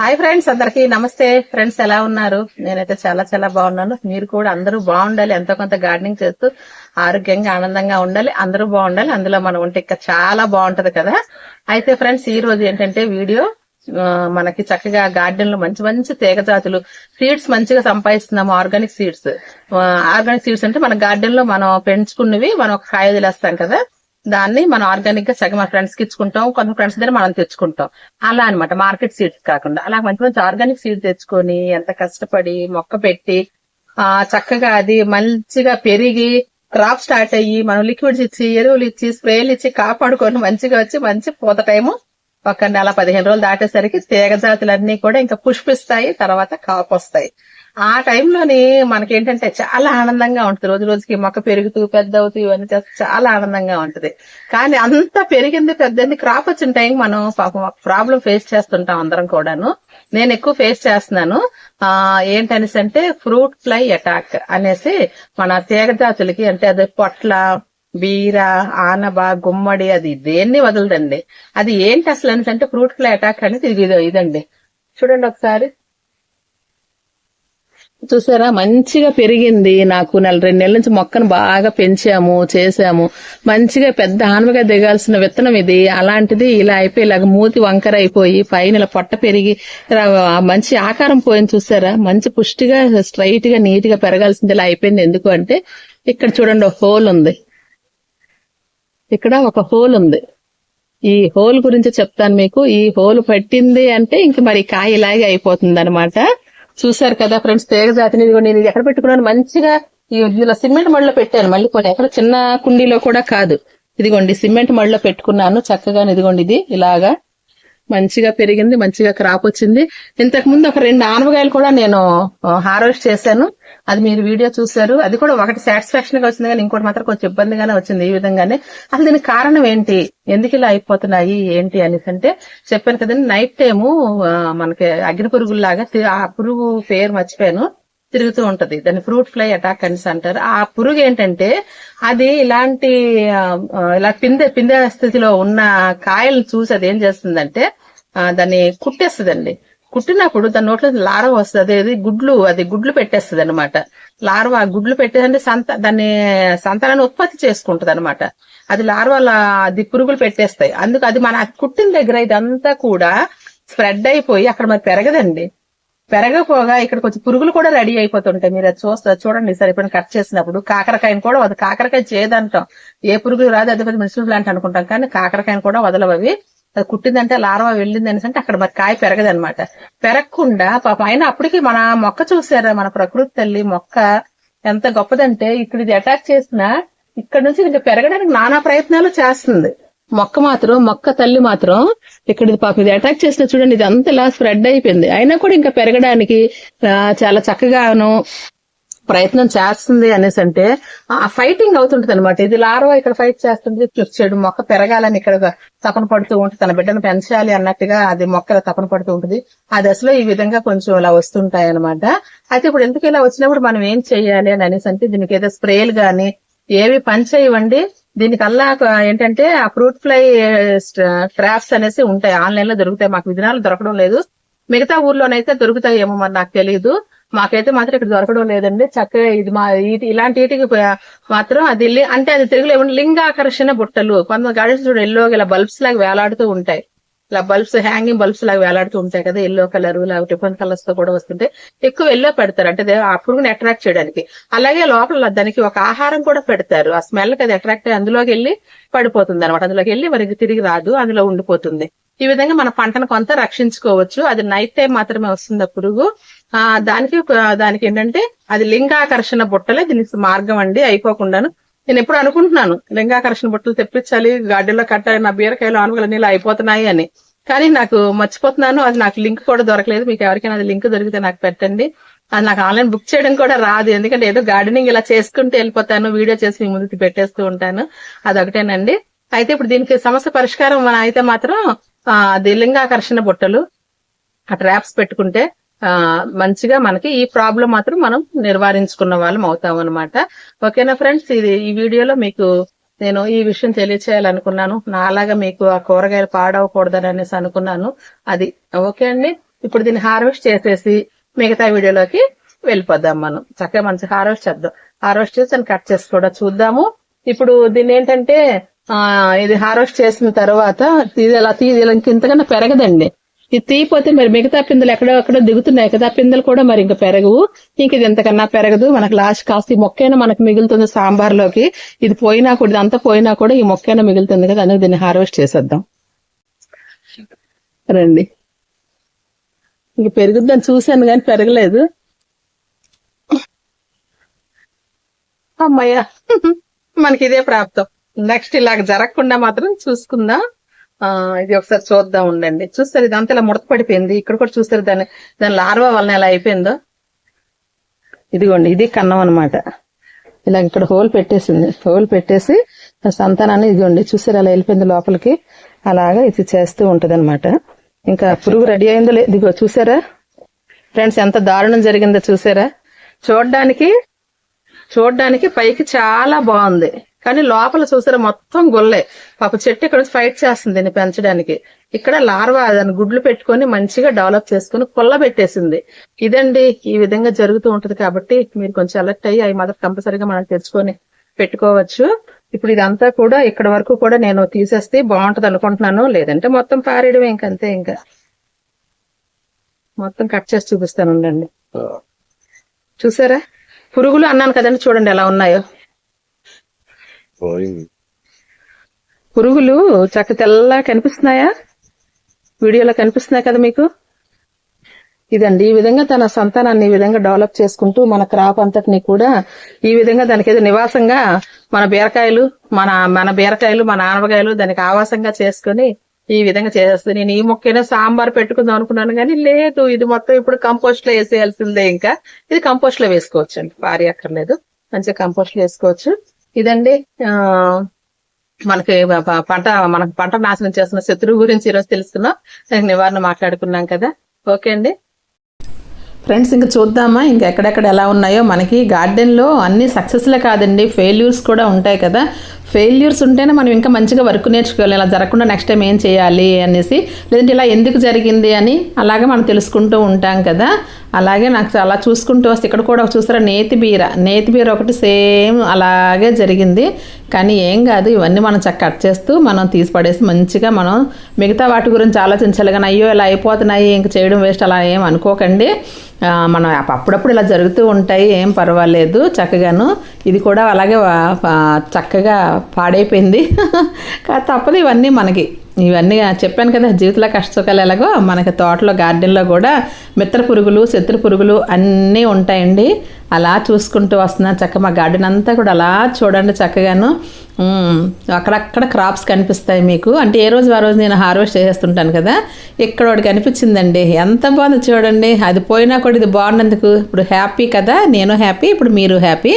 Hi friends అందరికి నమస్తే. Friends ఎలా ఉన్నారు? నేనైతే చాలా చాలా బాగున్నాను. మీరు కూడా అందరూ బాగుండాలి. ఎంతో కొంత గార్డెనింగ్ చేస్తూ ఆరోగ్యంగా ఆనందంగా ఉండాలి. అందరూ బాగుండాలి. అందులో మనం ఉంటే ఇంకా చాలా బాగుంటది కదా. అయితే ఫ్రెండ్స్ ఈ రోజు ఏంటంటే వీడియో మనకి చక్కగా గార్డెన్లో మంచి మంచి తీగ జాతులు సీడ్స్ మంచిగా సంపాదిస్తున్నాము. Organic seeds. ఆర్గానిక్ సీడ్స్ అంటే మన గార్డెన్లో మనం పెంచుకున్నవి మనం ఒక కాయ వదిలేస్తాం కదా. దాన్ని మనం ఆర్గానిక్గా సగం మన ఫ్రెండ్స్కి ఇచ్చుకుంటాం కొంత ఫ్రెండ్స్ దగ్గర మనం తెచ్చుకుంటాం. అలా అన్నమాట మార్కెట్ సీడ్స్ కాకుండా. అలా మంచి మంచి ఆర్గానిక్ సీడ్స్ తెచ్చుకొని ఎంత కష్టపడి మొక్క పెట్టి ఆ చక్కగా అది మంచిగా పెరిగి క్రాప్ స్టార్ట్ అయ్యి మనం లిక్విడ్స్ ఇచ్చి ఎరువులు ఇచ్చి స్ప్రేలు ఇచ్చి కాపాడుకొని మంచిగా వచ్చి మంచి పూత టైము ఒక నెల పదిహేను రోజులు దాటేసరికి తీగ జాతులన్నీ కూడా ఇంకా పుష్పిస్తాయి తర్వాత కాపు వస్తాయి ఆ టైంలోని మనకేంటంటే చాలా ఆనందంగా ఉంటుంది. రోజు రోజుకి మొక్క పెరుగుతూ పెద్ద అవుతూ ఇవన్నీ చేస్తే చాలా ఆనందంగా ఉంటది. కానీ అంత పెరిగింది పెద్దది క్రాప్ వచ్చిన టైం మనం పాపం ప్రాబ్లం ఫేస్ చేస్తుంటాం అందరం కూడాను. నేను ఎక్కువ ఫేస్ చేస్తున్నాను. ఆ ఏంటనేసి అంటే ఫ్రూట్ ఫ్లై అటాక్ అనేసి మన తీగ జాతులకి అంటే అది పొట్ల బీర ఆనబ గుమ్మడి అది దేన్ని వదలదండి. అది ఏంటి అసలు అనేసి అంటే ఫ్రూట్ ఫ్లై అటాక్ అనేది ఇది ఇదండి. చూడండి ఒకసారి. చూసారా? మంచిగా పెరిగింది నాకు. నెల రెండు నెలల నుంచి మొక్కను బాగా పెంచాము చేసాము మంచిగా పెద్ద ఆనవగా దిగాల్సిన విత్తనం ఇది. అలాంటిది ఇలా అయిపోయి ఇలాగ మూతి వంకర అయిపోయి పైన ఇలా పొట్ట పెరిగి మంచి ఆకారం పోయింది చూసారా? మంచి పుష్టిగా స్ట్రైట్గా నీట్గా పెరగాల్సింది ఇలా అయిపోయింది. ఎందుకు అంటే ఇక్కడ చూడండి ఒక హోల్ ఉంది. ఇక్కడ ఒక హోల్ ఉంది. ఈ హోల్ గురించి చెప్తాను మీకు. ఈ హోల్ పట్టింది అంటే ఇంక మరి కాయ ఇలాగే అయిపోతుంది అనమాట చూసారు కదా ఫ్రెండ్స్ తేగ జాతిని ఇదిగో నేను ఎక్కడ పెట్టుకున్నాను? మంచిగా ఇలా ఇందులో సిమెంట్ మడిలో పెట్టాను. మళ్ళీ కొన్ని ఎక్కడ చిన్న కుండీలో కూడా కాదు. ఇదిగోండి సిమెంట్ మడిలో పెట్టుకున్నాను. చక్కగా ఇదిగోండి ఇది ఇలాగా. మంచిగా పెరిగింది మంచిగా క్రాప్ వచ్చింది. ఇంతకు ముందు ఒక రెండు ఆనపకాయలు కూడా నేను హార్వెస్ట్ చేశాను. అది మీరు వీడియో చూశారు. అది కూడా ఒకటి సాటిస్ఫాక్షన్గా వచ్చింది కానీ ఇంకోటి మాత్రం కొంచెం ఇబ్బందిగానే వచ్చింది ఈ విధంగానే. అసలు దీనికి కారణం ఏంటి? ఎందుకు ఇలా అయిపోతున్నాయి? ఏంటి అనేసి అంటే చెప్పాను కదండి. నైట్ టైము మనకి అగ్ని పురుగుల్లాగా ఆ పురుగు పేరు మర్చిపోయాను. తిరుగుతూ ఉంటది. దాన్ని ఫ్రూట్ ఫ్లై అటాక్ అనేసి అంటారు. ఆ పురుగు ఏంటంటే అది ఇలాంటి ఇలా పిందె పిందె స్థితిలో ఉన్న కాయలను చూసి అది ఏం చేస్తుందంటే ఆ, దాన్ని కుట్టేస్తుందండి. కుట్టినప్పుడు దాని నోట్లో లార్వ వస్తుంది. అది గుడ్లు అది గుడ్లు పెట్టేస్తుంది అనమాట లార్వ గుడ్లు పెట్టేదంటే సంత దాన్ని సంతానాన్ని ఉత్పత్తి చేసుకుంటది అనమాట అది లార్వల అది పురుగులు పెట్టేస్తాయి. అందుకు అది మన కుట్టిన దగ్గర ఇదంతా కూడా స్ప్రెడ్ అయిపోయి అక్కడ మరి పెరగదండి. పెరగపోగా ఇక్కడ కొంచెం పురుగులు కూడా రెడీ అయిపోతుంటాయి. మీరు అది చూస్తారు చూడండి సార్ ఇప్పుడు కట్ చేసినప్పుడు కాకరకాయని కూడా వద కాకరకాయ చేదంటాం. ఏ పురుగులు రాదు అది పెద్ద మెడిసిన్ ప్లాంట్ అనుకుంటాం. కానీ కాకరకాయని కూడా వదలవు అవి అది కుట్టిందంటే లార్వా వెళ్ళింది అనేసి అంటే అక్కడ మరి కాయ పెరగదనమాట పెరగకుండా పాప అయినా అప్పటికి మన మొక్క చూసారా మన ప్రకృతి తల్లి మొక్క ఎంత గొప్పదంటే ఇక్కడ ఇది అటాక్ చేసినా ఇక్కడ నుంచి ఇంకా పెరగడానికి నానా ప్రయత్నాలు చేస్తుంది. మొక్క మాత్రం మొక్క తల్లి మాత్రం ఇక్కడ ఇది పాపం ఇది అటాక్ చేసిన చూడండి ఇది అంత ఇలా స్ప్రెడ్ అయిపోయింది. అయినా కూడా ఇంకా పెరగడానికి ఆ, చాలా చక్కగాను ప్రయత్నం చేస్తుంది అనేసి అంటే ఆ ఫైటింగ్ అవుతుంటది అనమాట ఇది లార్వా ఇక్కడ ఫైట్ చేస్తుంది చెడు మొక్క పెరగాలని ఇక్కడ తపన పడుతూ ఉంటుంది. తన బిడ్డను పెంచాలి అన్నట్టుగా అది మొక్క తపన పడుతూ ఉంటుంది. ఆ దశలో ఈ విధంగా కొంచెం ఇలా వస్తుంటాయి అనమాట అయితే ఇప్పుడు ఎందుకు ఇలా వచ్చినప్పుడు మనం ఏం చెయ్యాలి అని అనేసి అంటే దీనికి ఏదో స్ప్రేలు గాని ఏవి పని చేయవండి. దీనికల్లా ఏంటంటే ఆ ఫ్రూట్ ఫ్లై ట్రాప్స్ అనేసి ఉంటాయి. ఆన్లైన్లో దొరుకుతాయి. మాకు విధానాలు దొరకడం లేదు. మిగతా ఊర్లోనైతే దొరుకుతాయేమో మరి నాకు తెలియదు మాకైతే మాత్రం ఇక్కడ దొరకడం లేదండి. చక్కగా ఇది మా ఇలాంటి వీటికి మాత్రం అది అంటే అది తెలుగులో లింగాకర్షణ బుట్టలు కొంత గార్డెన్స్ చూడ ఎల్లో ఇలా బల్బ్స్ లాగా వేలాడుతూ ఉంటాయి. ఇలా బల్బ్స్ హ్యాంగింగ్ బల్బ్స్ లాగా వేలాడుతూ ఉంటాయి కదా ఎల్లో కలర్ ఇలా డిఫరెంట్ కలర్స్తో కూడా వస్తుంటే ఎక్కువ ఎల్లో పెడతారు. అంటే ఆ పురుగుని అట్రాక్ట్ చేయడానికి. అలాగే లోపల దానికి ఒక ఆహారం కూడా పెడతారు. ఆ స్మెల్ కదా అది అట్రాక్ట్ అయ్యి అందులోకి వెళ్ళి పడిపోతుంది అనమాట అందులోకి వెళ్ళి మరి తిరిగి రాదు అందులో ఉండిపోతుంది. ఈ విధంగా మన పంటను కొంత రక్షించుకోవచ్చు. అది నైట్ టైం మాత్రమే వస్తుంది ఆ పురుగు. ఆ దానికి దానికి ఏంటంటే అది లింగాకర్షణ బుట్టలే దీనికి మార్గం అండి. అయిపోకుండాను నేను ఎప్పుడు అనుకుంటున్నాను లింగాకర్షణ బుట్టలు తెప్పించాలి గార్డెన్లో కట్టాలి నా బీరకాయలు ఆనుగులు నీళ్ళు అయిపోతున్నాయి అని. కానీ నాకు మర్చిపోతున్నాను అది నాకు లింక్ కూడా దొరకలేదు. మీకు ఎవరికైనా అది లింక్ దొరికితే నాకు పెట్టండి. అది నాకు ఆన్లైన్ బుక్ చేయడం కూడా రాదు. ఎందుకంటే ఏదో గార్డెనింగ్ ఇలా చేసుకుంటూ వెళ్ళిపోతాను వీడియో చేసి మీ ముందుకు పెట్టేస్తూ ఉంటాను. అదొకటేనండి. అయితే ఇప్పుడు దీనికి సమస్య పరిష్కారం మన అయితే మాత్రం ఆ, అది లింగాకర్షణ బుట్టలు. ఆ ట్రాప్స్ పెట్టుకుంటే మంచిగా మనకి ఈ ప్రాబ్లం మాత్రం మనం నివారించుకున్న వాళ్ళం అవుతాం అనమాట ఓకేనా ఫ్రెండ్స్? ఇది ఈ వీడియోలో మీకు నేను ఈ విషయం తెలియచేయాలనుకున్నాను. నాలాగా మీకు ఆ కూరగాయలు పాడవకూడదని అనేసి అనుకున్నాను. అది ఓకే అండి. ఇప్పుడు దీన్ని హార్వెస్ట్ చేసేసి మిగతా వీడియోలోకి వెళ్ళిపోద్దాం మనం. చక్కగా మంచి హార్వెస్ట్ చేద్దాం. హార్వెస్ట్ చేసి దాన్ని కట్ చేసి కూడా చూద్దాము. ఇప్పుడు దీన్ని ఏంటంటే ఆ ఇది హార్వెస్ట్ చేసిన తర్వాత ఇది ఇలా తీ ఇంతకన్నా పెరగదండి. ఇది తీయపోతే మరి మిగతా పిందెలు ఎక్కడో ఎక్కడో దిగుతున్నాయి కదా పిందెలు కూడా మరి ఇంకా పెరగవు. ఇంక ఇది ఎంతకన్నా పెరగదు. మనకు లాస్ట్ కాస్త ఈ మొక్కైనా మనకు మిగులుతుంది సాంబార్లోకి. ఇది పోయినా కూడా ఇదంతా పోయినా కూడా ఈ మొక్కైనా మిగులుతుంది కదా అందుకు దీన్ని హార్వెస్ట్ చేసేద్దాం. రండి. ఇంక పెరుగుద్దని చూశాను కానీ పెరగలేదు. అమ్మయ్యా మనకి ఇదే ప్రాప్తం. నెక్స్ట్ ఇలాగ జరగకుండా మాత్రం చూసుకుందాం. ఇది ఒకసారి చూద్దాం ఉండండి. చూస్తారు ఇదంతా ఇలా ముడత పడిపోయింది ఇక్కడ కూడా చూస్తారు దాని దాని లార్వా వలన ఎలా అయిపోయిందో. ఇదిగోండి ఇది కన్నం అన్నమాట. ఇలా ఇక్కడ హోల్ పెట్టేసింది. హోల్ పెట్టేసి సంతానాన్ని ఇదిగోండి చూసారు అలా వెళ్ళిపోయింది లోపలికి. అలాగా ఇది చేస్తూ ఉంటది ఇంకా పురుగు రెడీ అయిందో లేదు ఇదిగో చూసారా? ఫ్రెండ్స్ ఎంత దారుణం జరిగిందో చూసారా? చూడడానికి చూడడానికి పైకి చాలా బాగుంది. కానీ లోపల చూసారా మొత్తం గొల్లే. పాప చెట్టు ఇక్కడ ఫైట్ చేస్తుంది దీన్ని పెంచడానికి. ఇక్కడ లార్వా దాని గుడ్లు పెట్టుకొని మంచిగా డెవలప్ చేసుకుని కొల్ల పెట్టేసింది. ఇదండి ఈ విధంగా జరుగుతూ ఉంటది కాబట్టి మీరు కొంచెం అలర్ట్ అయ్యి అవి మాత్రం కంపల్సరీగా మనం తెచ్చుకొని పెట్టుకోవచ్చు. ఇప్పుడు ఇదంతా కూడా ఇక్కడ వరకు కూడా నేను తీసేస్తే బాగుంటది అనుకుంటున్నాను. లేదంటే మొత్తం పారేయడమే ఇంకంతే ఇంకా. మొత్తం కట్ చేసి చూపిస్తాను ఉండండి. చూసారా? పురుగులు అన్నాను కదండి చూడండి ఎలా ఉన్నాయో. పురుగులు చక్క తెల్లగా కనిపిస్తున్నాయా? వీడియోలో కనిపిస్తున్నాయి కదా మీకు? ఇదండి ఈ విధంగా తన సంతానాన్ని ఈ విధంగా డెవలప్ చేసుకుంటూ మన క్రాప్ అంతటిని కూడా ఈ విధంగా దానికి ఏదో నివాసంగా మన బీరకాయలు మన మన బీరకాయలు మన ఆనవకాయలు దానికి ఆవాసంగా చేసుకొని ఈ విధంగా చేసేస్తుంది నేను ఈ మొక్కైనా సాంబార్ పెట్టుకుందాం అనుకున్నాను కానీ లేదు ఇది మొత్తం ఇప్పుడు కంపోస్ట్లో వేసేయాల్సిందే ఇంకా. ఇది కంపోస్ట్లో వేసుకోవచ్చు అండి పారి అక్కర్లేదు. మంచిగా కంపోస్ట్లో వేసుకోవచ్చు. ఇదండి. ఆ మనకి పంట మనకి పంట నాశనం చేస్తున్న శత్రువు గురించి ఈరోజు తెలుసుకున్నాం. దానికి నివారణ మాట్లాడుకున్నాం కదా. ఓకే అండి. ఫ్రెండ్స్ ఇంకా చూద్దామా? ఇంకా ఎక్కడెక్కడ ఎలా ఉన్నాయో. మనకి గార్డెన్లో అన్ని సక్సెస్లే కాదండి. ఫెయిల్యూర్స్ కూడా ఉంటాయి కదా. ఫెయిల్యూర్స్ ఉంటేనే మనం ఇంకా మంచిగా వర్క్ నేర్చుకోవాలి. ఇలా జరగకుండా నెక్స్ట్ టైం ఏం చేయాలి అనేసి లేదంటే ఇలా ఎందుకు జరిగింది అని అలాగే మనం తెలుసుకుంటూ ఉంటాం కదా. అలాగే నాకు అలా చూసుకుంటూ వస్తే ఇక్కడ కూడా చూస్తారా నేతి బీర. నేతి బీర ఒకటి సేమ్ అలాగే జరిగింది. కానీ ఏం కాదు ఇవన్నీ మనం చక్క కట్ చేస్తూ మనం తీసి పడేసి మంచిగా మనం మిగతా వాటి గురించి ఆలోచించాలి కానీ అయ్యో ఇలా అయిపోతున్నాయి ఇంక చేయడం వేస్ట్ అలా ఏం అనుకోకండి. మనం అప్పుడప్పుడు ఇలా జరుగుతూ ఉంటాయి ఏం పర్వాలేదు చక్కగాను. ఇది కూడా అలాగే చక్కగా పాడైపోయింది. కానీ తప్పదు ఇవన్నీ మనకి. ఇవన్నీ చెప్పాను కదా జీవితంలో కష్టసుఖాలు ఎలాగో మనకి తోటలో గార్డెన్లో కూడా మిత్ర పురుగులు శత్రు పురుగులు అన్నీ ఉంటాయండి. అలా చూసుకుంటూ వస్తున్నాను చక్క మా గార్డెన్ అంతా కూడా అలా చూడండి చక్కగాను. అక్కడక్కడ క్రాప్స్ కనిపిస్తాయి మీకు. అంటే ఏ రోజు ఆ రోజు నేను హార్వెస్ట్ చేసేస్తుంటాను కదా. ఇక్కడ ఒకటి కనిపించిందండి. ఎంత బాగుంది చూడండి. అది పోయినా కూడా ఇది బాగున్నందుకు. ఇప్పుడు హ్యాపీ కదా. నేను హ్యాపీ ఇప్పుడు మీరు హ్యాపీ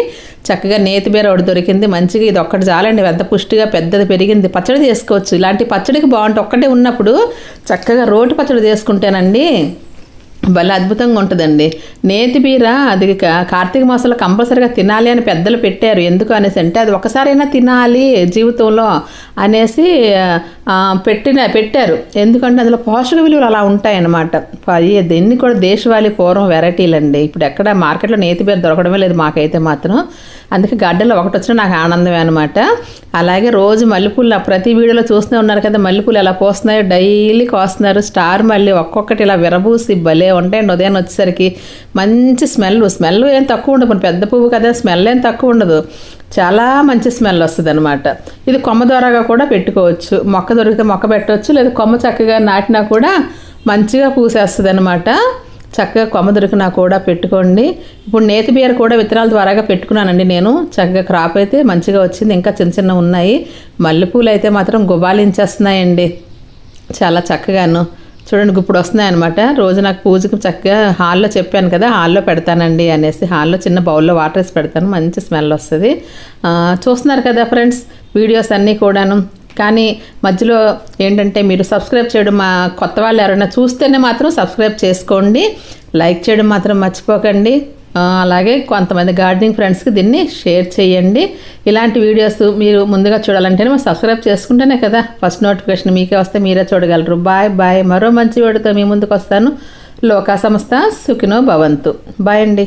చక్కగా నేతి బీర ఒకటి దొరికింది. మంచిగా ఇది ఒక్కటి చాలండి. పెద్ద పుష్టిగా పెద్దది పెరిగింది. పచ్చడి చేసుకోవచ్చు. ఇలాంటి పచ్చడికి బాగుంటే ఒక్కటే ఉన్నప్పుడు చక్కగా రోటి పచ్చడి చేసుకుంటానండి భలే అద్భుతంగా ఉంటుందండి. నేతి బీర అది కార్తీక మాసంలో కంపల్సరీగా తినాలి అని పెద్దలు పెట్టారు. ఎందుకు అనేసి అంటే అది ఒకసారైనా తినాలి జీవితంలో అనేసి పెట్టిన పెట్టారు. ఎందుకంటే అందులో పోషక విలువలు అలా ఉంటాయన్నమాట. దీన్ని కూడా దేశవాళీ పూర్వం వెరైటీలు అండి ఇప్పుడు ఎక్కడ మార్కెట్లో నేతి బీర దొరకడమే లేదు మాకైతే మాత్రం. అందుకే గడ్డలో ఒకటి వచ్చినా నాకు ఆనందమే అనమాట అలాగే రోజు మల్లెపూలు ప్రతి వీడియోలో చూస్తూనే ఉన్నారు కదా మల్లెపూలు ఎలా పోస్తున్నాయో. డైలీ కోస్తున్నారు. స్టార్ మళ్ళీ ఒక్కొక్కటి ఇలా విరబూసి భలే ఉంటాయండి ఉదయం వచ్చేసరికి. మంచి స్మెల్ స్మెల్ ఏం తక్కువ ఉండదు. పెద్ద పువ్వు కదా స్మెల్ ఏం తక్కువ ఉండదు. చాలా మంచి స్మెల్ వస్తుంది అనమాట ఇది కొమ్మ ద్వారాగా కూడా పెట్టుకోవచ్చు. మొక్క దొరికితే మొక్క పెట్టవచ్చు లేదా కొమ్మ చక్కగా నాటినా కూడా మంచిగా పూసేస్తుంది అనమాట చక్కగా కొమ్మ దొరికినా కూడా పెట్టుకోండి. ఇప్పుడు నేతి బీర కూడా విత్తనాల ద్వారాగా పెట్టుకున్నానండి నేను. చక్కగా క్రాప్ అయితే మంచిగా వచ్చింది. ఇంకా చిన్న చిన్న ఉన్నాయి. మల్లెపూలు అయితే మాత్రం గుబాలించేస్తున్నాయండి చాలా చక్కగాను. చూడండి ఇప్పుడు వస్తున్నాయి అనమాట రోజు నాకు పూజకి చక్కగా హాల్లో చెప్పాను కదా హాల్లో పెడతానండి అనేసి హాల్లో చిన్న బౌల్లో వాటర్ వేసి పెడతాను. మంచి స్మెల్ వస్తుంది. చూస్తున్నారు కదా ఫ్రెండ్స్ వీడియోస్ అన్నీ కూడాను. కానీ మధ్యలో ఏంటంటే మీరు సబ్స్క్రైబ్ చేయడం మా కొత్త వాళ్ళు ఎవరైనా చూస్తేనే మాత్రం సబ్స్క్రైబ్ చేసుకోండి. లైక్ చేయడం మాత్రం మర్చిపోకండి. అలాగే కొంతమంది గార్డెనింగ్ ఫ్రెండ్స్కి దీన్ని షేర్ చేయండి. ఇలాంటి వీడియోస్ మీరు ముందుగా చూడాలంటేనే మనం సబ్స్క్రైబ్ చేసుకుంటేనే కదా ఫస్ట్ నోటిఫికేషన్ మీకే వస్తే మీరే చూడగలరు. Bye bye. మరో మంచి వీడియోతో మీ ముందుకు వస్తాను. లోకా సంస్థ సుఖినో భవంతు. బాయ్ అండి.